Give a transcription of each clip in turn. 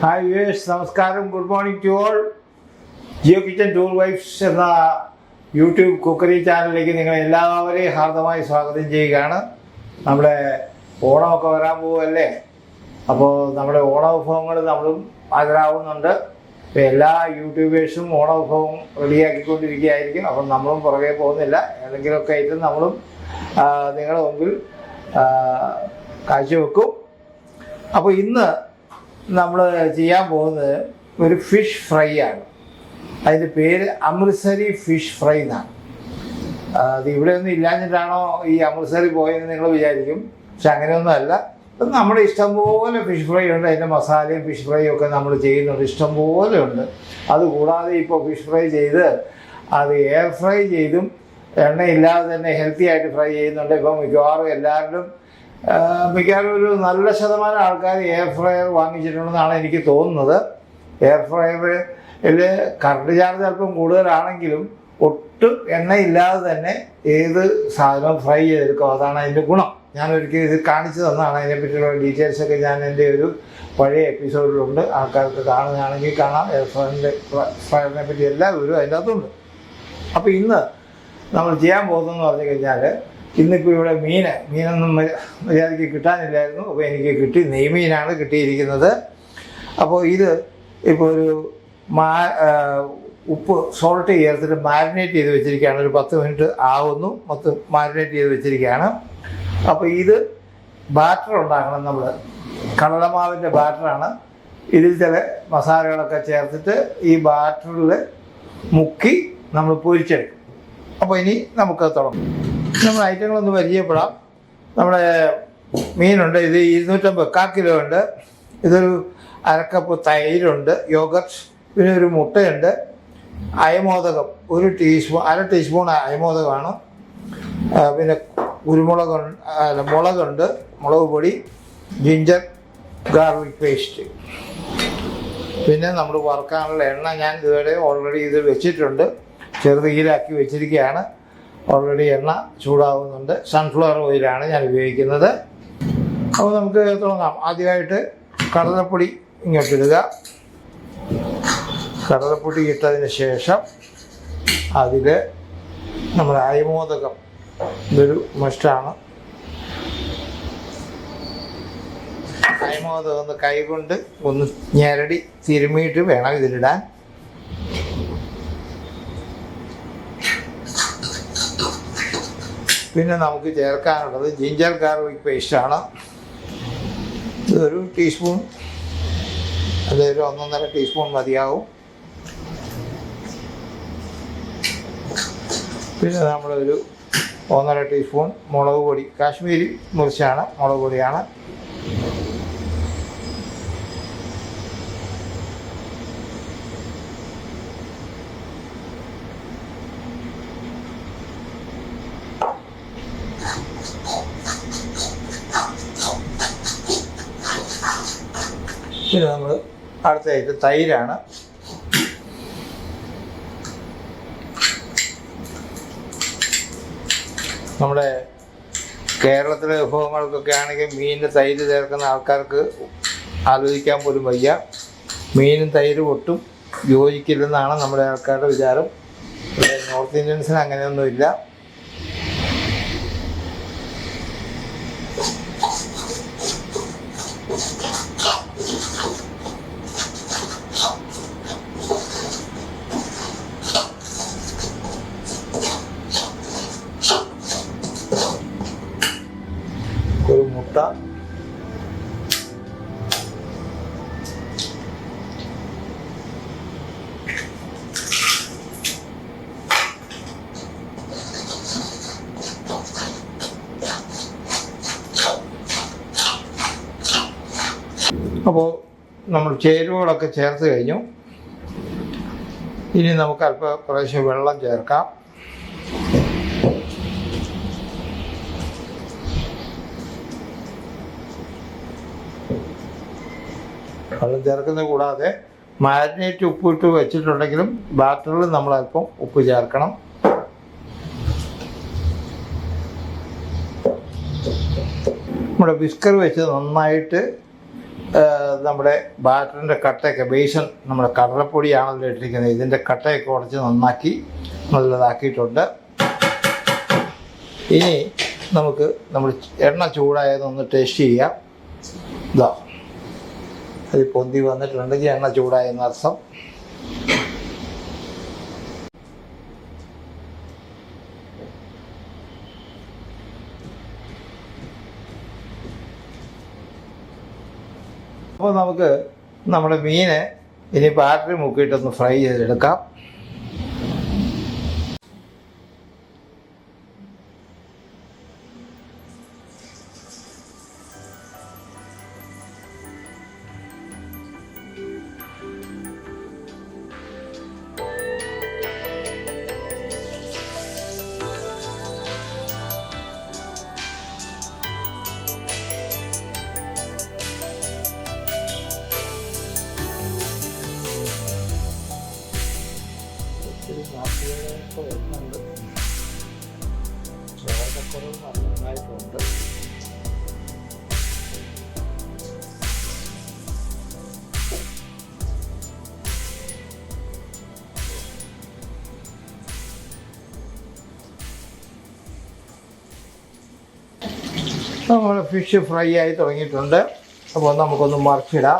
Hi viewers നമസ്കാരം. Good morning to all Jio kitchen tool wives എന്ന YouTube cookery ചാനലിലേക്ക് നിങ്ങൾ എല്ലാവരെയും ഹാർദമായി സ്വാഗതം ചെയ്യുകയാണ്. നമ്മുടെ ഓണമൊക്കെ വരാൻ പോവല്ലേ അപ്പോൾ നമ്മുടെ ഓണവിഭവങ്ങൾ നമ്മളും ഹാജരാകുന്നുണ്ട്. ഇപ്പം എല്ലാ യൂട്യൂബേഴ്സും ഓണവിഭവം റെഡിയാക്കിക്കൊണ്ടിരിക്കുകയായിരിക്കും. അപ്പം നമ്മളും പുറകെ പോകുന്നില്ല. ഏതെങ്കിലുമൊക്കെ ആയിട്ട് നമ്മളും നിങ്ങളുടെ മുമ്പിൽ കാഴ്ചവെക്കും. അപ്പോൾ ഇന്ന് നമ്മൾ ചെയ്യാൻ പോകുന്നത് ഒരു ഫിഷ് ഫ്രൈ ആണ്. അതിന്റെ പേര് അമൃത്സരി ഫിഷ് ഫ്രൈ എന്നാണ്. അത് ഇവിടെ ഒന്നും ഇല്ലാഞ്ഞിട്ടാണോ ഈ അമൃത്സരി പോയെന്ന് നിങ്ങൾ വിചാരിക്കും. പക്ഷെ അങ്ങനെയൊന്നും അല്ല. നമ്മുടെ ഇഷ്ടം പോലെ ഫിഷ് ഫ്രൈ ഉണ്ട്. അതിന്റെ മസാലയും ഫിഷ് ഫ്രൈയും ഒക്കെ നമ്മൾ ചെയ്യുന്നുണ്ട്. ഇഷ്ടം പോലെ ഉണ്ട്. അതുകൂടാതെ ഇപ്പോൾ ഫിഷ് ഫ്രൈ ചെയ്ത് അത് എയർ ഫ്രൈ ചെയ്തും എണ്ണയില്ലാതെ തന്നെ ഹെൽത്തി ആയിട്ട് ഫ്രൈ ചെയ്യുന്നുണ്ട്. ഇപ്പം മിക്കവാറും എല്ലാവരും ആ, മിക്കവാറും ഒരു നല്ല ശതമാനം ആൾക്കാർ എയർ ഫ്രയർ വാങ്ങിച്ചിട്ടുണ്ടെന്നാണ് എനിക്ക് തോന്നുന്നത്. എയർ ഫ്രയറിൽ കറണ്ട് ചാർജ് അല്പം കൂടുതലാണെങ്കിലും ഒട്ടും എണ്ണയില്ലാതെ തന്നെ ഏത് സാധനവും ഫ്രൈ ചെയ്തെടുക്കും. അതാണ് അതിന്റെ ഗുണം. ഞാൻ ഒരിക്കൽ ഇത് കാണിച്ചു തന്നതാണ്. അതിനെപ്പറ്റിയുള്ള ഡീറ്റെയിൽസ് ഒക്കെ ഞാൻ എന്റെ ഒരു പഴയ എപ്പിസോഡിലുണ്ട് ആൾക്കാർക്ക് കാണുകയാണെങ്കിൽ കാണാം. എയർ ഫ്രയറിന്റെ ഫ്രയറിനെ പറ്റി എല്ലാ വിവരവും അതിന്റെ അകത്തുണ്ട് അപ്പോൾ ഇന്ന് നമ്മൾ ചെയ്യാൻ പോകുന്നതെന്ന് പറഞ്ഞു കഴിഞ്ഞാൽ ഇന്നിപ്പോൾ ഇവിടെ മീൻ മീനൊന്നും മര്യ- മര്യാദയ്ക്ക് കിട്ടാനില്ലായിരുന്നു. അപ്പോൾ എനിക്ക് കിട്ടി നെയ്മീനാണ് കിട്ടിയിരിക്കുന്നത്. അപ്പോൾ ഇത് ഇപ്പോൾ ഒരു മാ ഉപ്പ് സോൾട്ട് ചേർത്തിട്ട് മാരിനേറ്റ് ചെയ്ത് വെച്ചിരിക്കുകയാണ്. ഒരു പത്ത് മിനിറ്റ് ആവുന്നു. പത്ത് മാരിനേറ്റ് ചെയ്ത് വെച്ചിരിക്കുകയാണ്. അപ്പോൾ ഇത് ബാറ്റർ ഉണ്ടാക്കണം നമ്മൾ കടലമാവിന്റെ ബാറ്ററാണ്. ഇതിൽ ചില മസാലകളൊക്കെ ചേർത്തിട്ട് ഈ ബാറ്ററിൽ മുക്കി നമ്മൾ പൊരിച്ചെടുക്കും. അപ്പോൾ ഇനി നമുക്ക് തുടങ്ങാം. നമ്മൾ ഐറ്റങ്ങളൊന്ന് പരിചയപ്പെടാം. നമ്മുടെ മീനുണ്ട് ഇത് ഇരുന്നൂറ്റമ്പത് കാ കിലോ ഉണ്ട്. ഇതൊരു അരക്കപ്പ് തൈരുണ്ട് യോഗർട്ട് പിന്നെ ഒരു മുട്ടയുണ്ട്. അയമോദകം ഒരു ടീസ്പൂൺ അര ടീസ്പൂൺ അയമോദകമാണ്. പിന്നെ കുരുമുളക് അല്ല മുളകുണ്ട് മുളക് പൊടി ജിഞ്ചർ ഗാർലിക് പേസ്റ്റ്. പിന്നെ നമ്മൾ വറുക്കാനുള്ള എണ്ണ ഞാൻ ഇതുവരെ ഓൾറെഡി ഇത് വെച്ചിട്ടുണ്ട്. ചെറുതീലാക്കി വെച്ചിരിക്കുകയാണ്. ഓൾറെഡി എണ്ണ ചൂടാവുന്നുണ്ട്. സൺഫ്ലവർ ഓയിലാണ് ഞാൻ ഉപയോഗിക്കുന്നത്. അപ്പോൾ നമുക്ക് തുടങ്ങാം. ആദ്യമായിട്ട് കടലപ്പൊടി ഇങ്ങോട്ടിടുക കടലപ്പൊടി ഇട്ടതിന് ശേഷം അതിൽ നമ്മുടെ അയമോദകം. ഇതൊരു മസ്റ്റാണ് അയമോദകം ഒന്ന് കൈകൊണ്ട് ഒന്ന് ഞെരടി തിരുമിയിട്ട് വേണം ഇതിലിടാൻ. പിന്നെ നമുക്ക് ചേർക്കാനുള്ളത് ജിഞ്ചർ ഗാർലിക് പേസ്റ്റാണ് ഇതൊരു ടീസ്പൂൺ അതൊരു ഒന്നൊന്നര ടീസ്പൂൺ മതിയാവും. പിന്നെ നമ്മളൊരു ഒന്നര ടീസ്പൂൺ മുളക് പൊടി. കാശ്മീരി മുറിച്ചാണ് മുളക് പൊടിയാണ്. പിന്നെ നമ്മൾ അടുത്തായിട്ട് തൈരാണ്. നമ്മുടെ കേരളത്തിലെ വിഭവങ്ങൾക്കൊക്കെ ആണെങ്കിൽ മീനിന്റെ തൈര് ചേർക്കുന്ന ആൾക്കാർക്ക് ആലോചിക്കാൻ പോലും വയ്യ. മീനും തൈരും ഒട്ടും യോജിക്കില്ലെന്നാണ് നമ്മുടെ ആൾക്കാരുടെ വിചാരം. നോർത്ത് ഇന്ത്യൻസിന് അങ്ങനെയൊന്നുമില്ല. നമ്മൾ ചേരുവകളൊക്കെ ചേർത്ത് കഴിഞ്ഞു. ഇനി നമുക്ക് അല്പം കുറേശ്ശെ വെള്ളം ചേർക്കാം. വെള്ളം ചേർക്കുന്നത് കൂടാതെ മാരിനേറ്റ് ഉപ്പിട്ട് വെച്ചിട്ടുണ്ടെങ്കിലും ബാറ്ററിൽ നമ്മൾ അല്പം ഉപ്പ് ചേർക്കണം. നമ്മുടെ വിസ്കർ വെച്ച് നന്നായിട്ട് നമ്മുടെ ബാറ്ററിന്റെ കട്ടയൊക്കെ ബേസൺ നമ്മുടെ കടലപ്പൊടിയാണല്ലോ ഇട്ടിരിക്കുന്നത്. ഇതിന്റെ കട്ടയൊക്കെ ഉടച്ച് നന്നാക്കി നല്ലതാക്കിയിട്ടുണ്ട്. ഇനി നമുക്ക് നമ്മൾ എണ്ണ ചൂടായതൊന്ന് ടേസ്റ്റ് ചെയ്യാം. ഇതാ അത് പൊന്തി വന്നിട്ടുണ്ടെങ്കിൽ എണ്ണ ചൂടായെന്ന് അപ്പോൾ നമുക്ക് നമ്മുടെ മീനെ ഇനി ബാറ്ററി മുക്കിയിട്ടൊന്ന് ഫ്രൈ ചെയ്തെടുക്കാം. നമ്മുടെ ഫിഷ് ഫ്രൈ ആയി തുടങ്ങിയിട്ടുണ്ട്. അപ്പോൾ നമുക്കൊന്ന് മറിച്ചിടാം.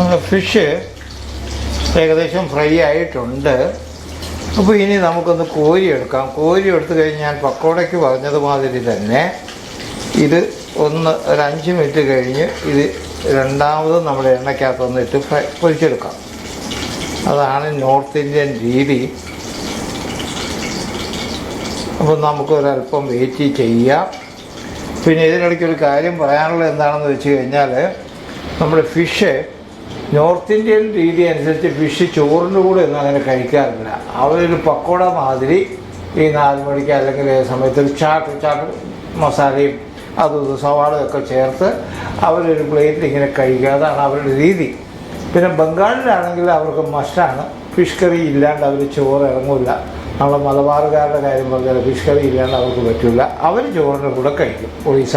നമ്മുടെ ഫിഷ് ഏകദേശം ഫ്രൈ ആയിട്ടുണ്ട്. അപ്പോൾ ഇനി നമുക്കൊന്ന് കോരി എടുക്കാം. കോരി എടുത്തു കഴിഞ്ഞാൽ പക്കോടയ്ക്ക് പറഞ്ഞതുമാതിരി തന്നെ ഇത് ഒന്ന് ഒരു അഞ്ച് മിനിറ്റ് കഴിഞ്ഞ് ഇത് രണ്ടാമത് നമ്മുടെ എണ്ണയ്ക്കകത്തൊന്ന് ഇട്ട് ഫ്രൈ പൊരിച്ചെടുക്കാം. അതാണ് നോർത്ത് ഇന്ത്യൻ രീതി. അപ്പോൾ നമുക്കൊരല്പം വെയിറ്റ് ചെയ്യാം. പിന്നെ ഇതിനിടയ്ക്ക് ഒരു കാര്യം പറയാനുള്ളത് എന്താണെന്ന് വെച്ച് കഴിഞ്ഞാൽ നമ്മുടെ ഫിഷ് നോർത്ത് ഇന്ത്യൻ രീതി അനുസരിച്ച് ഫിഷ് ചോറിന്റെ കൂടെ ഒന്നും അങ്ങനെ കഴിക്കാറില്ല. അവരൊരു പക്കോട മാതിരി ഈ നാല് മണിക്ക് അല്ലെങ്കിൽ ഏത് സമയത്ത് ചാട്ട് ചാട്ട് മസാലയും അതും സവാളും ഒക്കെ ചേർത്ത് അവരൊരു പ്ലേറ്റിൽ ഇങ്ങനെ കഴിക്കുക. അതാണ് അവരുടെ രീതി. പിന്നെ ബംഗാളിലാണെങ്കിൽ അവർക്ക് മസ്റ്റാണ്. ഫിഷ് കറി ഇല്ലാണ്ട് അവർ ചോറ് ഇറങ്ങില്ല നമ്മളെ മലബാറുകാരുടെ കാര്യം പറഞ്ഞാൽ ഫിഷ് കറി ഇല്ലാണ്ട് അവർക്ക് പറ്റില്ല അവർ ചോറിന്റെ കൂടെ കഴിക്കും. ഒറീസ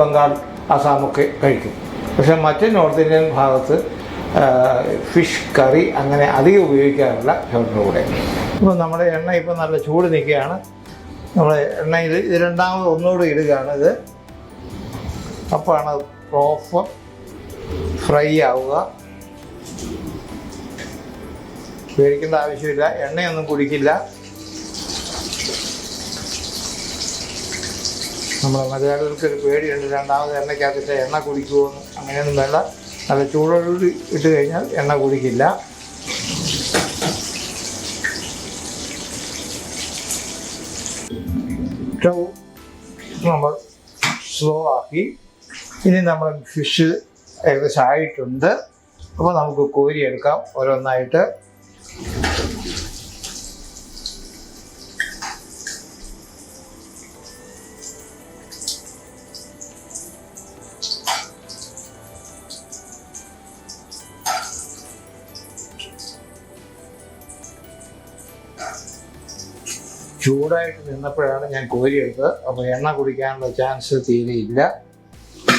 ബംഗാൾ ആസാമൊക്കെ കഴിക്കും. പക്ഷേ മറ്റ് നോർത്ത് ഇന്ത്യൻ ഭാഗത്ത് ഫിഷ് കറി അങ്ങനെ അധികം ഉപയോഗിക്കാറില്ല ചോറിന്റെ കൂടെ. ഇപ്പോൾ നമ്മുടെ എണ്ണ ഇപ്പോൾ നല്ല ചൂട് നിൽക്കുകയാണ്. നമ്മൾ എണ്ണ ഇത് രണ്ടാമത് ഒന്നുകൂടി ഇടുകയാണ് ഇത്. അപ്പോഴാണ് പ്രോപ്പർ ഫ്രൈ ആവുക. പേടിക്കേണ്ട ആവശ്യമില്ല. എണ്ണയൊന്നും കുടിക്കില്ല. നമ്മളെ മലയാളികൾക്ക് ഒരു പേടിയുണ്ട്. രണ്ടാമത് എണ്ണയ്ക്കകത്തിട്ട് എണ്ണ കുടിക്കുമോ അങ്ങനെയൊന്നും വേണ്ട. നല്ല ചൂടോടുകൂടി ഇട്ട് കഴിഞ്ഞാൽ എണ്ണ കുടിക്കില്ല. നമ്മൾ സ്ലോ ആക്കി. ഇനി നമ്മൾ ഫിഷ് ഏകദേശം ആയിട്ടുണ്ട്. അപ്പോൾ നമുക്ക് കോരിയെടുക്കാം ഓരോന്നായിട്ട്. ചൂടായിട്ട് നിന്നപ്പോഴാണ് ഞാൻ കോരിയെടുത്തത് അപ്പോൾ എണ്ണ കുടിക്കാനുള്ള ചാൻസ് തീരെയില്ല.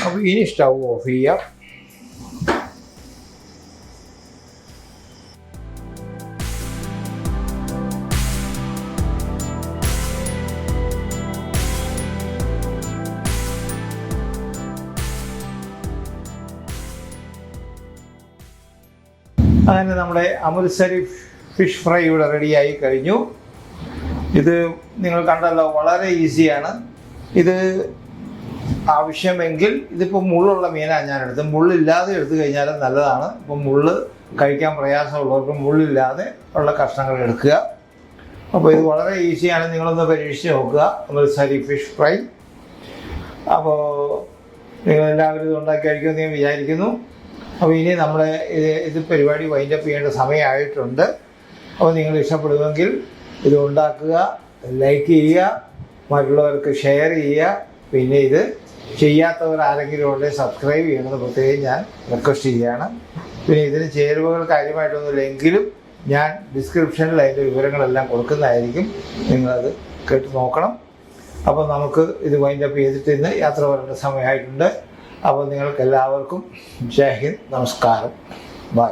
അപ്പോൾ ഇനി സ്റ്റൗ ഓഫ് ചെയ്യാം. അങ്ങനെ നമ്മുടെ അമൃത്സരി ഫിഷ് ഫ്രൈ ഇവിടെ റെഡിയായി കഴിഞ്ഞു. ഇത് നിങ്ങൾ കണ്ടല്ലോ വളരെ ഈസിയാണ്. ഇത് ആവശ്യമെങ്കിൽ ഇതിപ്പോൾ മുള്ളുള്ള മീനാണ് ഞാൻ എടുത്തത് മുള്ളില്ലാതെ എടുത്തു കഴിഞ്ഞാൽ നല്ലതാണ്. ഇപ്പം മുള്ള് കഴിക്കാൻ പ്രയാസമുള്ളവർക്ക് മുള്ളില്ലാതെ ഉള്ള കഷ്ണങ്ങൾ എടുക്കുക. അപ്പോൾ ഇത് വളരെ ഈസിയാണ്. നിങ്ങളൊന്ന് പരീക്ഷിച്ച് നോക്കുക. Amritsari fish fry. അപ്പോൾ നിങ്ങൾ എല്ലാവരും ഇത് ഉണ്ടാക്കി കഴിക്കുമെന്ന് ഞാൻ വിചാരിക്കുന്നു. അപ്പോൾ ഇനി നമ്മൾ ഇത് ഇത് പരിപാടി വൈൻഡപ്പ് ചെയ്യേണ്ട സമയമായിട്ടുണ്ട്. അപ്പോൾ നിങ്ങൾ ഇഷ്ടപ്പെടുമെങ്കിൽ ഇത് ഉണ്ടാക്കുക ലൈക്ക് ചെയ്യുക മറ്റുള്ളവർക്ക് ഷെയർ ചെയ്യുക. പിന്നെ ഇത് ചെയ്യാത്തവർ ആരെങ്കിലും ഉണ്ടെങ്കിൽ സബ്സ്ക്രൈബ് ചെയ്യണമെന്ന് പ്രത്യേകം ഞാൻ റിക്വസ്റ്റ് ചെയ്യുകയാണ്. പിന്നെ ഇതിന് ചേരുവകൾ കാര്യമായിട്ടൊന്നുമില്ല എങ്കിലും ഞാൻ ഡിസ്ക്രിപ്ഷനിൽ അതിന്റെ വിവരങ്ങളെല്ലാം കൊടുക്കുന്നതായിരിക്കും. നിങ്ങളത് കേട്ട് നോക്കണം. അപ്പോൾ നമുക്ക് ഇത് വൈൻഡപ്പ് ചെയ്തിട്ട് ഇന്ന് യാത്ര വരേണ്ട സമയമായിട്ടുണ്ട്. അപ്പോൾ നിങ്ങൾക്ക് എല്ലാവർക്കും ജയ് ഹിന്ദ്. നമസ്കാരം. ബൈ